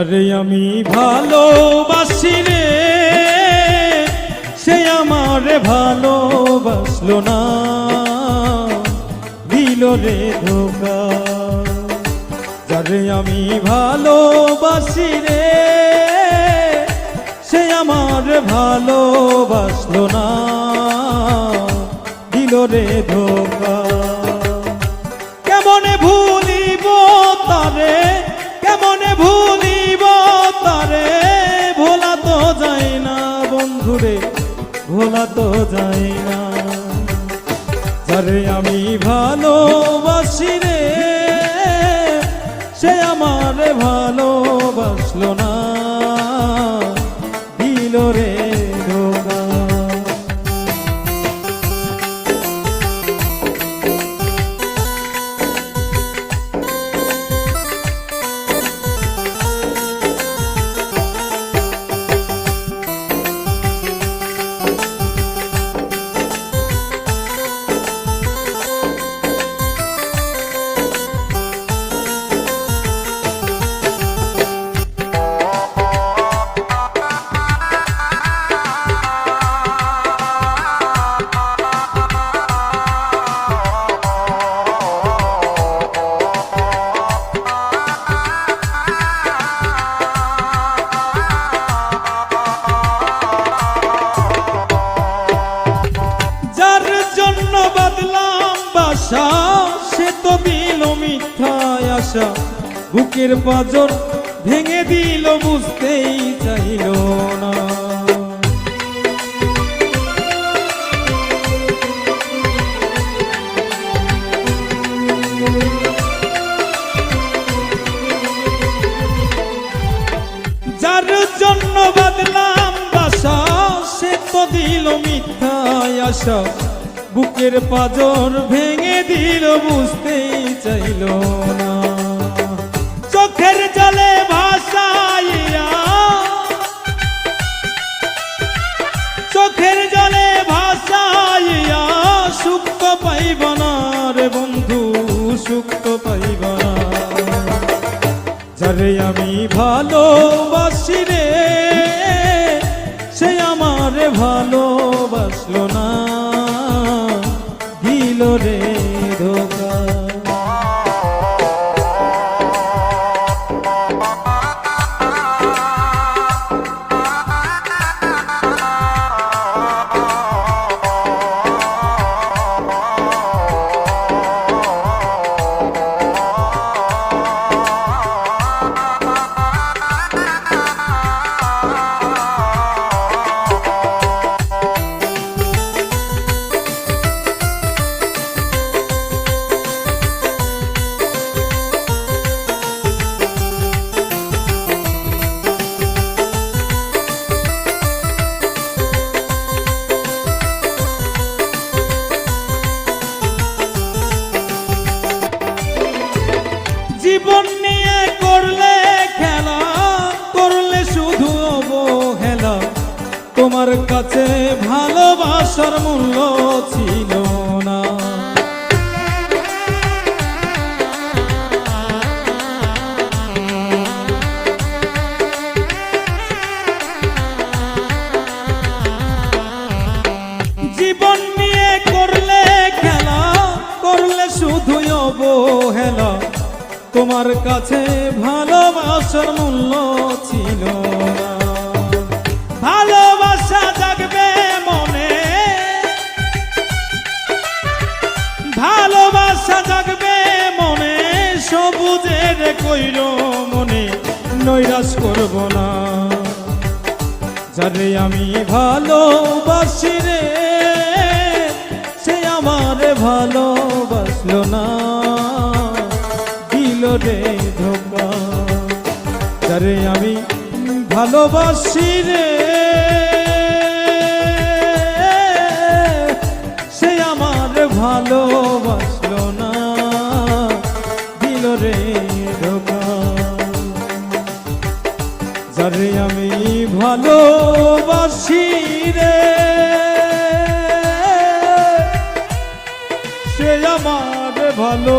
যারে আমি ভালোবাসি রে। সে আমারে ভালোবাসলো না। দিল রে ধোকা। যারে আমি ভালোবাসি রে, সে আমার ভালোবাসলো না। দিল রে ধোকা। বন্ধুরে ভোলা তো যাই না। যারে আমি ভালোবাসি রে সে আমার ভালোবাসলো আশা, বুকের পাজন ভেঙে দিল, বুঝতেই চাইল না। যার জন্য বাদলাম বাসা, সে তো দিল মিথ্যায় আশা। বুকের পাজর ভেঙে দিল, বুঝতেই চাইল না। চোখের জলে ভাসাইয়া। চোখের জলে ভাসাইয়া সুখ তো পাইব না রে বন্ধু সুখ তো পাইব না। যারে আমি ভালোবাসি রে, সে আমারে ভালোবাসলো না। দিল রে জীবন নিয়ে করলে খেলা করলে শুধু তোমার কাছে ভালোবাসার মূল্য ছিল তোমার কাছে ভালোবাসার মূল্য ছিল ভালোবাসা জাগবে মনে। ভালোবাসা জাগবে মনে, সবুজের কইর মনে, নৈরাশ করব না। যারে আমি ভালোবাসি রে, সে আমার ভালোবাসলো না। রে ধোকা যারে আমি ভালোবাসি রে, সে আমার ভালোবাসলো না। দিল রে ধোকা। যারে আমি ভালোবাসি রে, সে ভালো